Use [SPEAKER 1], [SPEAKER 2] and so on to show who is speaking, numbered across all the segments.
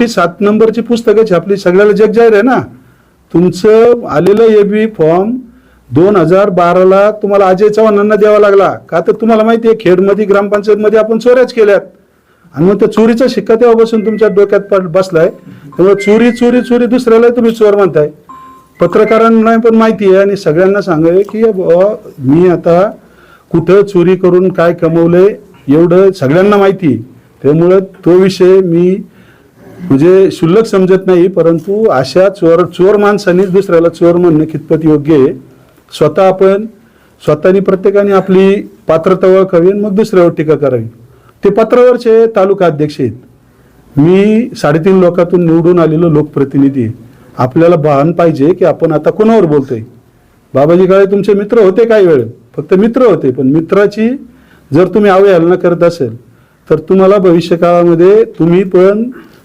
[SPEAKER 1] मोठी सात नंबरची पुस्तकं छापली सगळ्याला जग जाहीर आहे ना. तुमचं आलेलं ए बी फॉर्म दोन हजार बाराला तुम्हाला अजय चव्हाणांना द्यावा लागला. का तर तुम्हाला माहिती आहे खेडमध्ये ग्रामपंचायतमध्ये आपण चोऱ्याच केल्यात. आणि मग त्या चोरीचा शिक्का तेव्हापासून तुमच्या डोक्यात पड बसलाय. त्यामुळे चोरी चोरी चोरी दुसऱ्याला तुम्ही चोर म्हणताय. पत्रकारांना पण माहिती आहे आणि सगळ्यांना सांगाय की बुवा, मी आता कुठं चोरी करून काय कमवलंय एवढं सगळ्यांना माहिती आहे. त्यामुळं तो विषय मी म्हणजे शुल्लक समजत नाही परंतु अशा चोर चोर माणसानेच दुसऱ्याला चोर म्हणणं कितपत योग्य आहे? स्वतः आपण स्वतःनी प्रत्येकाने आपली पात्रता ओळखावी आणि मग दुसऱ्यावर टीका करावी. ते पत्रावरचे तालुका अध्यक्ष आहेत. मी साडेतीन लोकातून निवडून आलेलो लोकप्रतिनिधी आहे. आपल्याला भान पाहिजे की आपण आता कोणावर बोलतोय? बाबाजी काळे तुमचे मित्र होते काही वेळ. फक्त मित्र होते पण मित्राची जर तुम्ही अवहेलना करत असेल तर तुम्हाला भविष्य काळामध्ये तुम्ही पण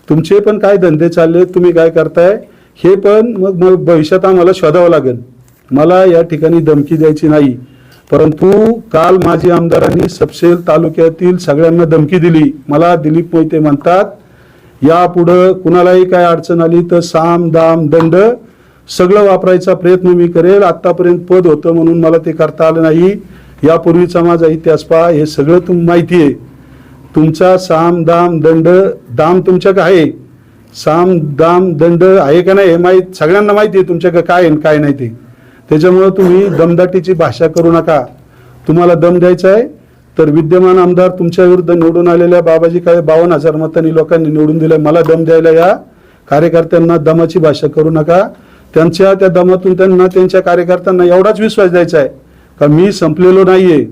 [SPEAKER 1] तुमचे पण काय धंदे चालले तुम्ही काय करताय हे पण मग मग भविष्यात आम्हाला शोधावं लागेल. मला या ठिकाणी धमकी द्यायची नाही. परंतु काल माझी आमदारांनी सपशेल तालुक्यातील सगळ्यांना धमकी दिली. मला दिलीप मोहिते म्हणतात यापुढं कुणालाही काय अडचण आली तर साम दाम दंड सगळं वापरायचा प्रयत्न मी करेल. आतापर्यंत पद होतं म्हणून मला ते करता आलं नाही. यापूर्वीचा माझा इतिहास पहा हे सगळं तुम माहिती आहे. तुमचा साम दाम दंड दाम तुमच्याकडे आहे. साम दाम दंड आहे का नाही हे माहीत सगळ्यांना माहिती आहे तुमच्याकडे काय आहे आणि काय नाही ते. त्याच्यामुळं तुम्ही दमदाटीची भाषा करू नका. तुम्हाला दम द्यायचा आहे तर विद्यमान आमदार तुमच्या विरुद्ध निवडून आलेल्या बाबाजी काळे बावन्न हजार मतांनी लोकांनी निवडून दिलं. मला दम द्यायला या. कार्यकर्त्यांना दमाची भाषा करू नका. त्यांच्या त्या दमातून त्यांना त्यांच्या कार्यकर्त्यांना एवढाच विश्वास द्यायचा आहे का मी संपलेलो नाहीये.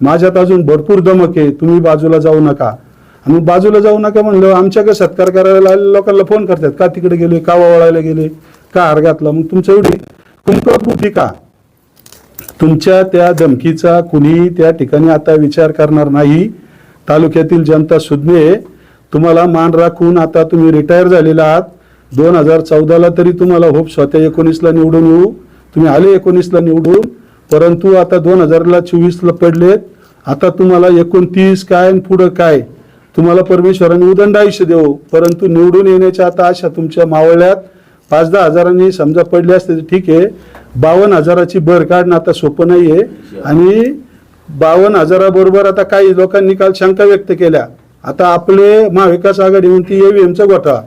[SPEAKER 1] माझ्यात अजून भरपूर दमक आहे तुम्ही बाजूला जाऊ नका. आणि मग बाजूला जाऊ नका म्हणलं आमच्याकडे सत्कार करायला आलेल्या लोकांना फोन करतात का तिकडे गेले? का वळायला गेले? का हार घातला? मग तुमचं एवढी कुंकपूर्ती का? तुमच्या त्या धमकीचा कुणी त्या ठिकाणी आता विचार करणार नाही. तालुक्यातील जनता सुज्ञे तुम्हाला मान राखून आता तुम्ही रिटायर झालेला आहात. दोन हजार चौदाला तरी तुम्हाला होप स्वतः एकोणीसला निवडून येऊ. तुम्ही आले एकोणीसला निवडून. परंतु आता दोन हजारला चोवीसला पडलेत. आता तुम्हाला एकोणतीस काय आणि पुढं काय? तुम्हाला परमेश्वराने उदंड आयुष्य देऊ परंतु निवडून येण्याच्या आता आशा तुमच्या मावळ्यात पाच दहा हजारांनी समजा पडले असते तर ठीक आहे. बावन्न हजाराची भर काढणं आता सोपं नाही आहे आणि बावन्न हजाराबरोबर आता काही लोकांनी काल शंका व्यक्त केल्या. आता आपले महाविकास आघाडी म्हणती एव्हीएमचा घोटाळा.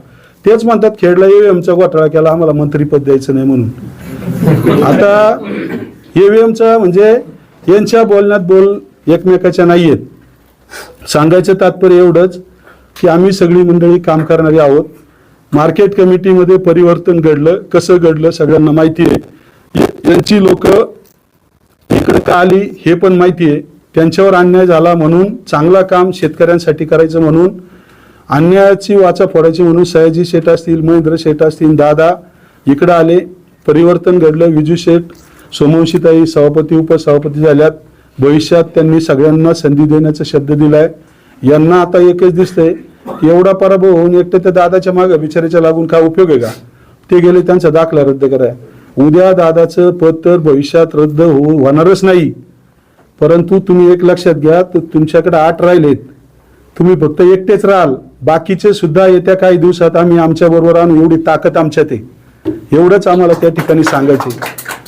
[SPEAKER 1] तेच म्हणतात खेडला एव्हीएमचा घोटाळा केला आम्हाला मंत्रीपद द्यायचं नाही म्हणून. आता ईव्हीएमचा म्हणजे यांच्या बोलण्यात बोल एकमेकाच्या नाही आहेत सांगायचं तात्पर्य एवढंच की आम्ही सगळी मंडळी काम करणारी आहोत. मार्केट कमिटीमध्ये परिवर्तन घडलं. कसं घडलं सगळ्यांना माहिती आहे. यांची लोक इकडं का आली हे पण माहिती आहे. त्यांच्यावर अन्याय झाला म्हणून चांगला काम शेतकऱ्यांसाठी करायचं म्हणून अन्यायाची वाचा फोडायची म्हणून सयाजी शेठ असतील महेंद्र शेठ असतील दादा इकडं आले. परिवर्तन घडलं. विजू शेठ सोमवंशीताई सभापती उपसभापती झाल्यात. भविष्यात त्यांनी सगळ्यांना संधी देण्याचा शब्द दिलाय. यांना आता एकच दिसतंय एवढा पराभव होऊन एकटे त्या दादाच्या मागं बिचाराच्या लागून काय उपयोग आहे का? ते गेले त्यांचा दाखला रद्द कराय. उद्या दादाचं पद तर भविष्यात रद्द होऊ होणारच नाही. परंतु तुम्ही एक लक्षात घ्या तर तुमच्याकडे आठ राहिलेत. तुम्ही फक्त एकटेच राहाल. बाकीचे सुद्धा येत्या काही दिवसात आम्ही आमच्या बरोबर आणू. एवढी ताकद आमच्यात आहे. एवढंच आम्हाला त्या ठिकाणी सांगायचे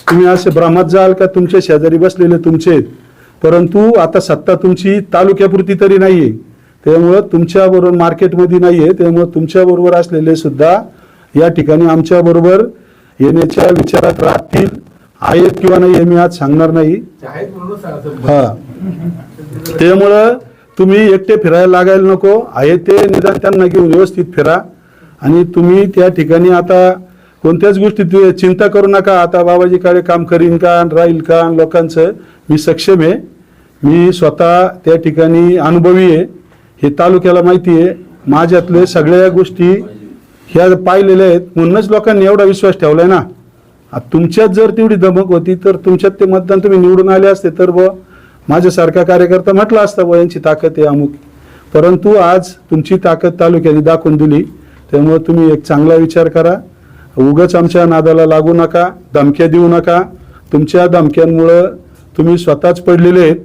[SPEAKER 1] तुम्ही असे भ्रमात जाल का? तुमच्या शेजारी बसलेले तुमचे. परंतु आता सत्ता तुमची तालुक्यापुरती तरी नाहीये. त्यामुळं तुमच्या बरोबर मार्केटमध्ये नाहीये. त्यामुळं तुमच्या बरोबर असलेले सुद्धा या ठिकाणी आमच्या बरोबर येण्याच्या विचारात राहतील. आहेत किंवा नाही हे मी आज सांगणार नाही. हा. त्यामुळं तुम्ही एकटे फिरायला लागायला नको. आहे ते निदान त्यांना घेऊन व्यवस्थित फिरा. आणि तुम्ही त्या ठिकाणी आता कोणत्याच गोष्टीत चिंता करू नका. आता बाबाजी काळे काम करीन का आणि राहील का आणि लोकांचं मी सक्षम आहे. मी स्वतः त्या ठिकाणी अनुभवी आहे. हे तालुक्याला माहिती आहे. माझ्यातले सगळ्या गोष्टी ह्या पाहिलेल्या आहेत. म्हणूनच लोकांनी एवढा विश्वास ठेवला आहे ना. आता तुमच्यात जर तेवढी धमक होती तर तुमच्यात ते मतदान तुम्ही निवडून आले असते तर व माझ्यासारखा कार्यकर्ता म्हटला असता व यांची ताकद आहे अमुक. परंतु आज तुमची ताकद तालुक्याने दाखवून दिली. त्यामुळे तुम्ही एक चांगला विचार करा. उगाच आमच्या नादाला लागू नका धमक्या देऊ नका. तुमच्या धमक्यांमुळं तुम्ही स्वतःच पडलेले आहेत.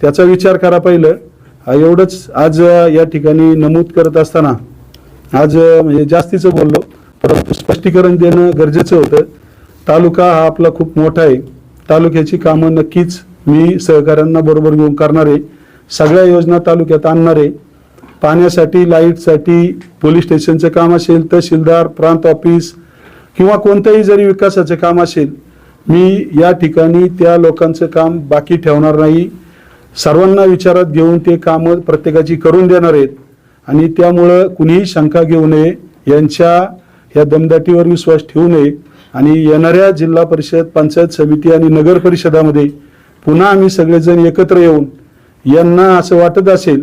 [SPEAKER 1] त्याचा विचार करा पहिलं. एवढंच आज या ठिकाणी नमूद करत असताना आज म्हणजे जास्तीचं बोललो. परंतु स्पष्टीकरण देणं गरजेचं होतं. तालुका हा आपला खूप मोठा आहे. तालुक्याची कामं नक्कीच मी सहकाऱ्यांना बरोबर घेऊन करणार आहे. सगळ्या योजना तालुक्यात आणणार आहे. पाण्यासाठी लाईटसाठी पोलीस स्टेशनचं काम असेल तहसीलदार प्रांत ऑफिस किंवा कोणतंही जरी विकासाचं काम असेल मी या ठिकाणी त्या लोकांचं काम बाकी ठेवणार नाही. सर्वांना विचारात घेऊन ते कामं प्रत्येकाची करून देणार आहेत. आणि त्यामुळं कुणीही शंका घेऊ नये यांच्या या दमदाटीवर विश्वास ठेवू नये. आणि येणाऱ्या जिल्हा परिषद पंचायत समिती आणि नगर परिषदामध्ये पुन्हा आम्ही सगळेजण एकत्र येऊन यांना असं वाटत असेल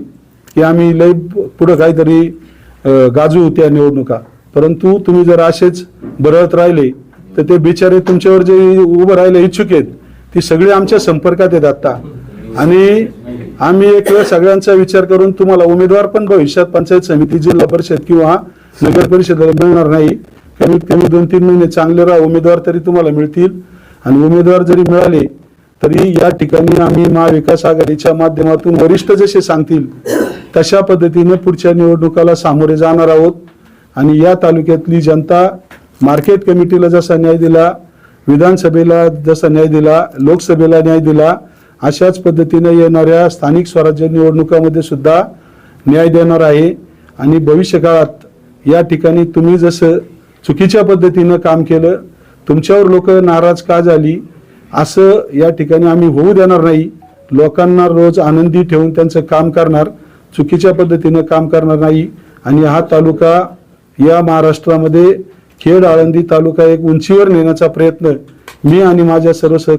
[SPEAKER 1] की आम्ही लय पुढं काहीतरी गाजू त्या निवडणुका. परंतु तुम्ही जर असेच बरळत राहिले तर ते बिचारे तुमच्यावर जे उभं राहिले इच्छुक आहेत ती सगळी आमच्या संपर्कात येत आता. आणि आम्ही एक वेळ सगळ्यांचा विचार करून तुम्हाला उमेदवार पण भविष्यात पंचायत समिती जिल्हा परिषद किंवा नगर परिषदेला मिळणार नाही. कमीत कमी दोन तीन महिने चांगले राहा उमेदवार तरी तुम्हाला मिळतील. आणि उमेदवार जरी मिळाले तरी या ठिकाणी आम्ही महाविकास आघाडीच्या माध्यमातून वरिष्ठ जसे सांगतील तशा पद्धतीने पुढच्या निवडणुकाला सामोरे जाणार आहोत. आणि या तालुक्यातली जनता मार्केट कमिटीला जसा न्याय दिला विधानसभेला जसा न्याय दिला लोकसभेला न्याय दिला अशाच पद्धतीने येणाऱ्या स्थानिक स्वराज्य निवडणुकामध्ये सुद्धा न्याय देणार आहे. आणि भविष्यकाळात या ठिकाणी तुम्ही जसं चुकीच्या पद्धतीनं काम केलं तुमच्यावर लोक नाराज का झाली असं या ठिकाणी आम्ही होऊ देणार नाही. लोकांना रोज आनंदी ठेवून त्यांचं काम करणार चुकीच्या पद्धतीनं काम करणार नाही. आणि हा तालुका या महाराष्ट्रामध्ये खेड आळंदी तालुका एक उंचीवर नेण्याचा प्रयत्न मी आणि माझ्या सर्व सह